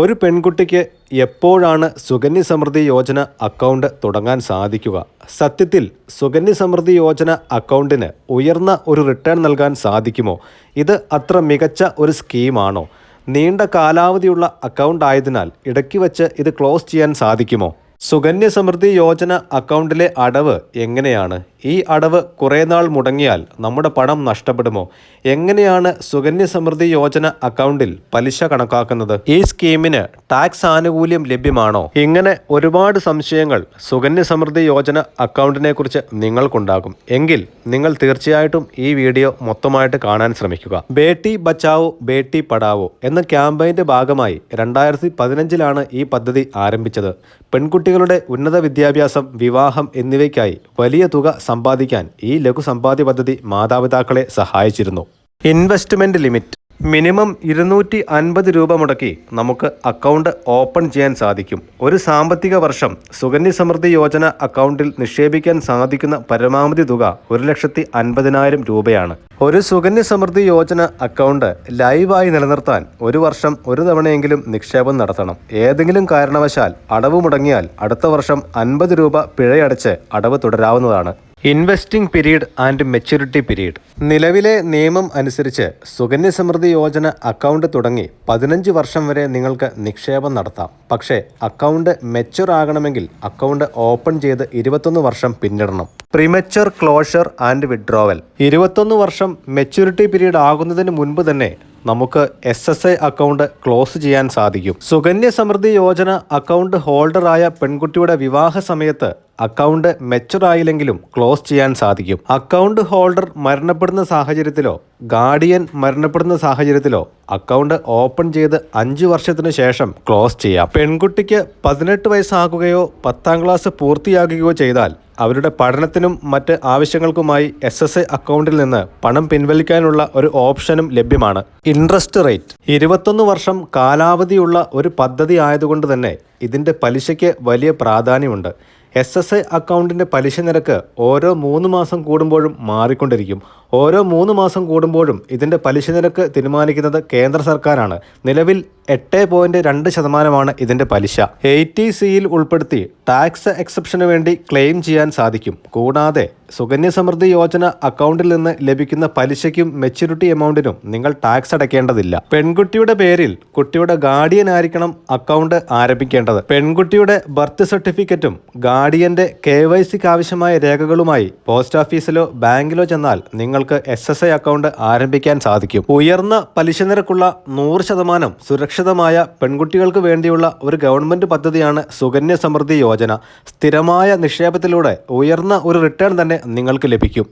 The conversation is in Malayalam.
ഒരു പെൺകുട്ടിക്ക് എപ്പോഴാണ് സുകന്യ സമൃദ്ധി യോജന അക്കൗണ്ട് തുടങ്ങാൻ സാധിക്കുക? സത്യത്തിൽ സുകന്യ സമൃദ്ധി യോജന അക്കൗണ്ടിന് ഉയർന്ന ഒരു റിട്ടേൺ നൽകാൻ സാധിക്കുമോ? ഇത് അത്ര മികച്ച ഒരു സ്കീമാണോ നീണ്ട കാലാവധിയുള്ള അക്കൗണ്ട് ആയതിനാൽ ഇടയ്ക്ക് വച്ച് ഇത് ക്ലോസ് ചെയ്യാൻ സാധിക്കുമോ? സുകന്യ സമൃദ്ധി യോജന അക്കൗണ്ടിലെ അടവ് എങ്ങനെയാണ്? ഈ അടവ് കുറേ നാൾ മുടങ്ങിയാൽ നമ്മുടെ പണം നഷ്ടപ്പെടുമോ? എങ്ങനെയാണ് സുകന്യ സമൃദ്ധി യോജന അക്കൗണ്ടിൽ പലിശ കണക്കാക്കുന്നത്? ഈ സ്കീമിന് ടാക്സ് ആനുകൂല്യം ലഭ്യമാണോ? ഇങ്ങനെ ഒരുപാട് സംശയങ്ങൾ സുകന്യ സമൃദ്ധി യോജന അക്കൗണ്ടിനെ കുറിച്ച് നിങ്ങൾക്കുണ്ടാകും. എങ്കിൽ നിങ്ങൾ തീർച്ചയായിട്ടും ഈ വീഡിയോ മൊത്തമായിട്ട് കാണാൻ ശ്രമിക്കുക. ബേട്ടി ബച്ചാവോ ബേട്ടി പടാവോ എന്ന ക്യാമ്പയിന്റെ ഭാഗമായി രണ്ടായിരത്തി പതിനഞ്ചിലാണ് ഈ പദ്ധതി ആരംഭിച്ചത്. പെൺകുട്ടികളുടെ ഉന്നത വിദ്യാഭ്യാസം വിവാഹം എന്നിവയ്ക്കായി വലിയ തുക സമ്പാദിക്കാൻ ഈ ലഘു സമ്പാദ്യ പദ്ധതി മാതാപിതാക്കളെ സഹായിച്ചിരുന്നു. ഇൻവെസ്റ്റ്മെന്റ് ലിമിറ്റ് മിനിമം ഇരുന്നൂറ്റി അൻപത് രൂപ മുടക്കി നമുക്ക് അക്കൗണ്ട് ഓപ്പൺ ചെയ്യാൻ സാധിക്കും. ഒരു സാമ്പത്തിക വർഷം സുകന്യ സമൃദ്ധി യോജന അക്കൗണ്ടിൽ നിക്ഷേപിക്കാൻ സാധിക്കുന്ന പരമാവധി തുക ഒരു ലക്ഷത്തി അൻപതിനായിരം രൂപയാണ്. ഒരു സുകന്യ സമൃദ്ധി യോജന അക്കൗണ്ട് ലൈവായി നിലനിർത്താൻ ഒരു വർഷം ഒരു തവണയെങ്കിലും നിക്ഷേപം നടത്തണം. ഏതെങ്കിലും കാരണവശാൽ അടവ് മുടങ്ങിയാൽ അടുത്ത വർഷം അൻപത് രൂപ പിഴയടച്ച് അടവ് തുടരാവുന്നതാണ്. Investing period and maturity period. നിലവിലെ നിയമം അനുസരിച്ച് സുകന്യ സമൃദ്ധി യോജന അക്കൗണ്ട് തുടങ്ങി പതിനഞ്ച് വർഷം വരെ നിങ്ങൾക്ക് നിക്ഷേപം നടത്താം. പക്ഷേ അക്കൗണ്ട് മെച്യൂർ ആകണമെങ്കിൽ അക്കൗണ്ട് ഓപ്പൺ ചെയ്ത് ഇരുപത്തൊന്ന് വർഷം പിന്നിടണം. Premature closure and withdrawal. ഇരുപത്തൊന്ന് വർഷം മെച്യൂരിറ്റി പീരീഡ് ആകുന്നതിന് മുൻപ് തന്നെ നമുക്ക് S S I account close ചെയ്യാൻ സാധിക്കും. സുകന്യ സമൃദ്ധി യോജന അക്കൗണ്ട് ഹോൾഡറായ പെൺകുട്ടിയുടെ വിവാഹ സമയത്ത് അക്കൗണ്ട് മെച്ചറായില്ലെങ്കിലും ക്ലോസ് ചെയ്യാൻ സാധിക്കും. അക്കൗണ്ട് ഹോൾഡർ മരണപ്പെടുന്ന സാഹചര്യത്തിലോ ഗാർഡിയൻ മരണപ്പെടുന്ന സാഹചര്യത്തിലോ അക്കൗണ്ട് ഓപ്പൺ ചെയ്ത് അഞ്ച് വർഷത്തിനു ശേഷം ക്ലോസ് ചെയ്യാം. പെൺകുട്ടിക്ക് പതിനെട്ട് വയസ്സാകുകയോ പത്താം ക്ലാസ് പൂർത്തിയാകുകയോ ചെയ്താൽ അവരുടെ പഠനത്തിനും മറ്റ് ആവശ്യങ്ങൾക്കുമായി എസ് എസ് എ അക്കൗണ്ടിൽ നിന്ന് പണം പിൻവലിക്കാനുള്ള ഒരു ഓപ്ഷനും ലഭ്യമാണ്. Interest rate. ഇരുപത്തൊന്ന് വർഷം കാലാവധിയുള്ള ഒരു പദ്ധതി ആയതുകൊണ്ട് തന്നെ ഇതിന്റെ പലിശയ്ക്ക് വലിയ പ്രാധാന്യമുണ്ട്. എസ് എസ് ഐ അക്കൗണ്ടിന്റെ പലിശ നിരക്ക് ഓരോ മൂന്ന് മാസം കൂടുമ്പോഴും മാറിക്കൊണ്ടിരിക്കും. ഓരോ മൂന്ന് മാസം കൂടുമ്പോഴും ഇതിന്റെ പലിശ നിരക്ക് തീരുമാനിക്കുന്നത് കേന്ദ്ര സർക്കാരാണ്. നിലവിൽ എട്ട് പോയിന്റ് രണ്ട് ശതമാനമാണ് ഇതിന്റെ പലിശ. എയ്റ്റി സിയിൽ ഉൾപ്പെടുത്തി ടാക്സ് എക്സെപ്ഷന് വേണ്ടി ക്ലെയിം ചെയ്യാൻ സാധിക്കും. കൂടാതെ സുകന്യ സമൃദ്ധി യോജന അക്കൗണ്ടിൽ നിന്ന് ലഭിക്കുന്ന പലിശയ്ക്കും മെച്യൂരിറ്റി എമൗണ്ടിനും നിങ്ങൾ ടാക്സ് അടയ്ക്കേണ്ടതില്ല. പെൺകുട്ടിയുടെ പേരിൽ കുട്ടിയുടെ ഗാർഡിയൻ ആയിരിക്കണം അക്കൗണ്ട് ആരംഭിക്കേണ്ടത്. പെൺകുട്ടിയുടെ ബർത്ത് സർട്ടിഫിക്കറ്റും ഗാർഡിയന്റെ കെ വൈ സിക്ക് ആവശ്യമായ രേഖകളുമായി പോസ്റ്റ് ഓഫീസിലോ ബാങ്കിലോ ചെന്നാൽ നിങ്ങൾക്ക് എസ് എസ് ഐ അക്കൗണ്ട് ആരംഭിക്കാൻ സാധിക്കും. ഉയർന്ന പലിശ നിരക്കുള്ള നൂറ് ശതമാനം സുരക്ഷിതമായ പെൺകുട്ടികൾക്ക് വേണ്ടിയുള്ള ഒരു ഗവൺമെന്റ് പദ്ധതിയാണ് സുകന്യ സമൃദ്ധി യോജന. സ്ഥിരമായ നിക്ഷേപത്തിലൂടെ ഉയർന്ന ഒരു റിട്ടേൺ തന്നെ നിങ്ങൾക്ക് ലഭിക്കും.